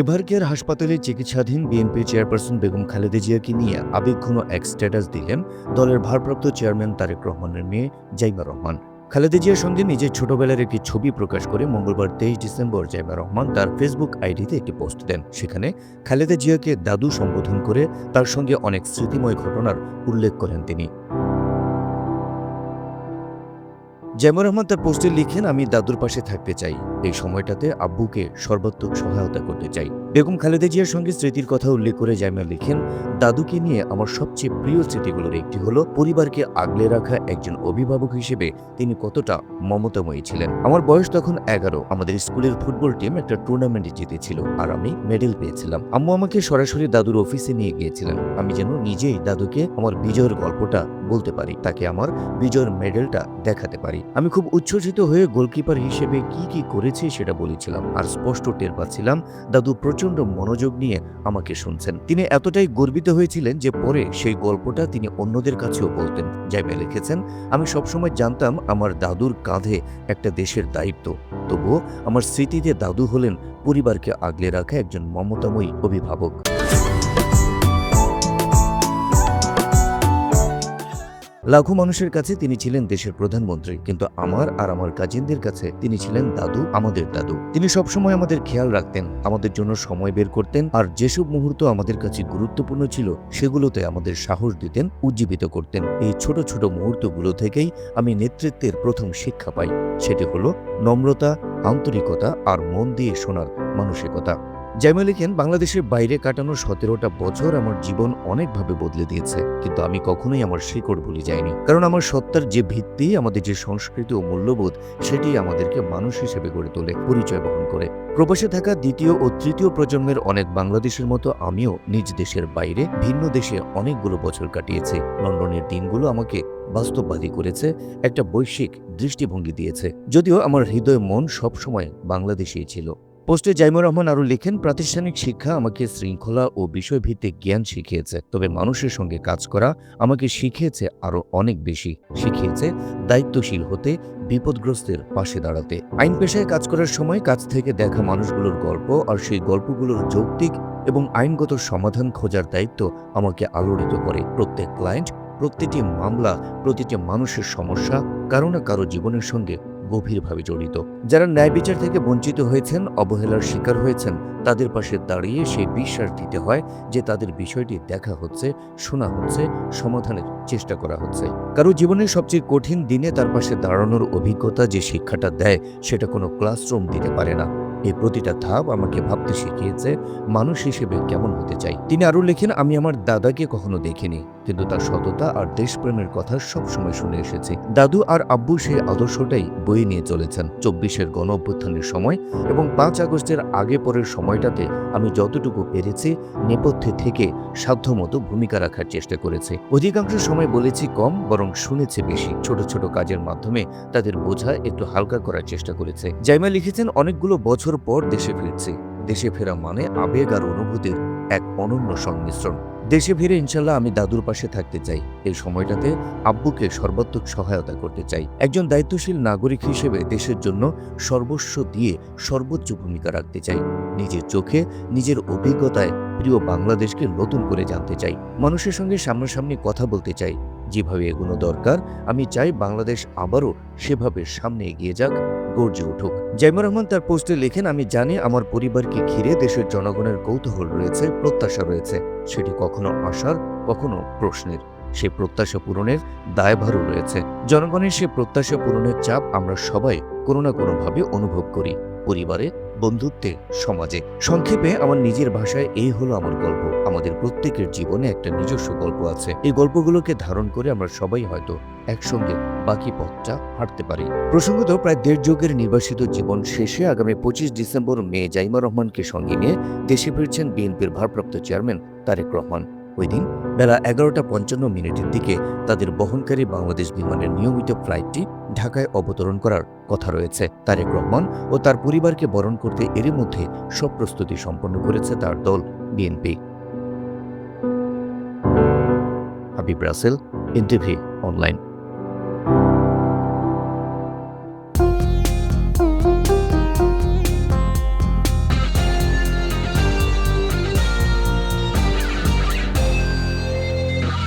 এভারকেয়ার হাসপাতালে চিকিৎসাধীন BNP chairperson Begum Khaleda জিয়াকে নিয়ে আবেগঘন এক স্ট্যাটাস দিলেন দলের ভারপ্রাপ্ত চেয়ারম্যান তারেক রহমানের মেয়ে জাইমা রহমান। খালেদা জিয়ার সঙ্গে নিজের ছোটবেলার একটি ছবি প্রকাশ করে মঙ্গলবার তেইশ ডিসেম্বর জাইমা রহমান তার ফেসবুক আইডিতে একটি পোস্ট দেন। সেখানে খালেদা জিয়াকে দাদু সম্বোধন করে তার সঙ্গে অনেক স্মৃতিময় ঘটনার উল্লেখ করেন তিনি। জাইমুর রহমান তার পোস্টে লিখেন, আমি দাদুর পাশে থাকতে চাই। এই সময়টাতে আব্বুকে সর্বাত্মক সহায়তা করতে চাই। বেগম খালেদা জিয়ার সঙ্গে স্মৃতির কথা উল্লেখ করে জাইমা লিখেন, দাদুকে নিয়ে আমার সবচেয়ে প্রিয় স্মৃতিগুলোর একটি হলো পরিবারকে আগলে রাখা একজন অভিভাবক হিসেবে তিনি কতটা মমতাময়ী ছিলেন। আমার বয়স তখন এগারো, আমাদের স্কুলের ফুটবল টিম একটা টুর্নামেন্টে জিতেছিল আর আমি মেডেল পেয়েছিলাম। আম্মু আমাকে সরাসরি দাদুর অফিসে নিয়ে গিয়েছিলেন। আমি যেন নিজেই দাদুকে আমার বিজয়ের গল্পটা বলতে পারি, তাকে আমার বিজয়ের মেডেলটা দেখাতে পারি। আমি খুব উচ্ছ্বসিত হয়ে গোলকিপার হিসেবে কি কি করেছি সেটা বলেছিলাম আর স্পষ্ট টের পাচ্ছিলাম, দাদু প্রচণ্ড মনোযোগ নিয়ে আমাকে শুনছেন। তিনি এতটাই গর্বিত হয়েছিলেন যে পরে সেই গল্পটা তিনি অন্যদের কাছেও বলতেন। জাইমা লিখেছেন, আমি সবসময় জানতাম আমার দাদুর কাঁধে একটা দেশের দায়িত্ব। তবুও আমার স্মৃতিতে দাদু হলেন পরিবারকে আগলে রাখা একজন মমতাময়ী অভিভাবক। লাখো মানুষের কাছে তিনি ছিলেন দেশের প্রধানমন্ত্রী, কিন্তু আমার আর আমার কাজিনদের কাছে তিনি ছিলেন দাদু, আমাদের দাদু। তিনি সবসময় আমাদের খেয়াল রাখতেন, আমাদের জন্য সময় বের করতেন, আর যেসব মুহূর্ত আমাদের কাছে গুরুত্বপূর্ণ ছিল, সেগুলোতে আমাদের সাহস দিতেন, উজ্জীবিত করতেন। এই ছোট ছোট মুহূর্তগুলো থেকেই আমি নেতৃত্বের প্রথম শিক্ষা পাই, সেটি হলো নম্রতা, আন্তরিকতা, আর মন দিয়ে শোনার মানসিকতা। জাইমা লিখেন, বাংলাদেশের বাইরে কাটানো সতেরোটা বছর আমার জীবন অনেকভাবে বদলে দিয়েছে, কিন্তু আমি কখনোই আমার শিকড় ভুলে যাইনি। কারণ আমার সত্তার যে ভিত্তি, আমাদের যে সংস্কৃতি ও মূল্যবোধ, সেটি আমাদেরকে মানুষ হিসেবে গড়ে তোলে, পরিচয় বহন করে। প্রবাসে থাকা দ্বিতীয় ও তৃতীয় প্রজন্মের অনেক বাংলাদেশের মতো আমিও নিজ দেশের বাইরে ভিন্ন দেশে অনেকগুলো বছর কাটিয়েছি। লন্ডনের দিনগুলো আমাকে বাস্তববাদী করেছে, একটা বৈশ্বিক দৃষ্টিভঙ্গি দিয়েছে, যদিও আমার হৃদয় মন সবসময় বাংলাদেশেই ছিল। পোস্টে জাইমুর রহমান আরও লিখেন, প্রাতিষ্ঠানিক শিক্ষা আমাকে শৃঙ্খলা ও বিষয়ভিত্তিক জ্ঞান শিখিয়েছে, তবে মানুষের সঙ্গে কাজ করা আমাকে শিখিয়েছে আরও অনেক বেশি। শিখিয়েছে দায়িত্বশীল হতে, বিপদগ্রস্তের পাশে দাঁড়াতে। আইন পেশায় কাজ করার সময় কাজ থেকে দেখা মানুষগুলোর গল্প আর সেই গল্পগুলোর যৌক্তিক এবং আইনগত সমাধান খোঁজার দায়িত্ব আমাকে আলোড়িত করে। প্রত্যেক ক্লায়েন্ট, প্রতিটি মামলা, প্রতিটি মানুষের সমস্যা, কারও না কারও জীবনের সঙ্গে গভীরভাবে জড়িত। যারা ন্যায় বিচার থেকে বঞ্চিত হয়েছেন, অবহেলার শিকার হয়েছেন, তাদের পাশে দাঁড়িয়ে সেই বিশ্বাস দিতে হয় যে তাদের বিষয়টি দেখা হচ্ছে, শোনা হচ্ছে, সমাধানের চেষ্টা করা হচ্ছে। কারও জীবনের সবচেয়ে কঠিন দিনে তার পাশে দাঁড়ানোর অভিজ্ঞতা যে শিক্ষাটা দেয়, সেটা কোনো ক্লাসরুম দিতে পারে না। এই প্রতিটা ধাপ আমাকে ভাবতে শিখিয়েছে মানুষ হিসেবে কেমন হতে চাই। তিনি আরও লেখেন, আমি আমার দাদাকে কখনো দেখিনি, কিন্তু তার সততা আর দেশপ্রেমের কথা সবসময় শুনে এসেছি। দাদু আর আব্বু সেই আদর্শটাই বয়ে নিয়ে চলেছেন চব্বিশের গণ অভ্যুত্থানের সময় এবং পাঁচ আগস্টের আগে পরের সময়টাতে আমি যতটুকু পেরেছি, নেপথ্যে থেকে সাধ্যমতো ভূমিকা রাখার চেষ্টা করেছি। অধিকাংশ সময় বলেছি কম, বরং শুনেছি বেশি। ছোট ছোট কাজের মাধ্যমে তাদের বোঝা একটু হালকা করার চেষ্টা করেছে। জাইমা লিখেছেন, অনেকগুলো বছর পর দেশে ফিরছি। দেশে ফেরা মানে আবেগ আর অনুভূতির এক অনন্য সংমিশ্রণ। দেশে ফিরে ইনশাল্লাহ আমি দাদুর পাশে থাকতে চাই। এই সময়টাতে আব্বুকে সর্বাত্মক সহায়তা করতে চাই। একজন দায়িত্বশীল নাগরিক হিসেবে দেশের জন্য সর্বস্ব দিয়ে সর্বোচ্চ ভূমিকা রাখতে চাই। নিজের চোখে নিজের অভিজ্ঞতায় প্রিয় বাংলাদেশকে নতুন করে জানতে চাই। মানুষের সঙ্গে সামনাসামনি কথা বলতে চাই। যেভাবে এগুলো দরকার, আমি চাই বাংলাদেশ আবারও সেভাবে সামনে এগিয়ে যাক। গর্জে উঠুক। জাইমুর রহমান তার পোস্টে লেখেন, আমি জানি আমার পরিবারকে ঘিরে দেশের জনগণের কৌতূহল রয়েছে, প্রত্যাশা রয়েছে। সেটি কখনো আশার, কখনো প্রশ্নের। সে প্রত্যাশা পূরণের দায়ভারও রয়েছে। জনগণের সে প্রত্যাশা পূরণের চাপ আমরা সবাই কোনো না কোনোভাবে অনুভব করি। পরিবারে, বন্ধুত্বে, সমাজে। সংক্ষেপে, আমার নিজের ভাষায় এই হলো আমার গল্প। আমাদের প্রত্যেকের জীবনে একটা নিজস্ব গল্প আছে। এই গল্পগুলোকে ধারণ করে আমরা সবাই হয়তো একসঙ্গে বাকি পথটা হাঁটতে পারি। প্রসঙ্গত, প্রায় দেড় যুগের নির্বাসিত জীবন শেষে আগামী পঁচিশ ডিসেম্বর মেয়ে জাইমা রহমানকে সঙ্গে নিয়ে দেশে ফিরছেন বিএনপির ভারপ্রাপ্ত চেয়ারম্যান তারেক রহমান। ওই দিন বেলা এগারোটা পঞ্চান্ন মিনিটের দিকে তাদের বহনকারী বাংলাদেশ বিমানের নিয়মিত ফ্লাইটটি ঢাকায় অবতরণ করার কথা রয়েছে। তারেক রহমান ও তার পরিবারকে বরণ করতে এরই মধ্যে সব প্রস্তুতি সম্পন্ন করেছে তার দল, BNP. Habib Rasel, NTV, online.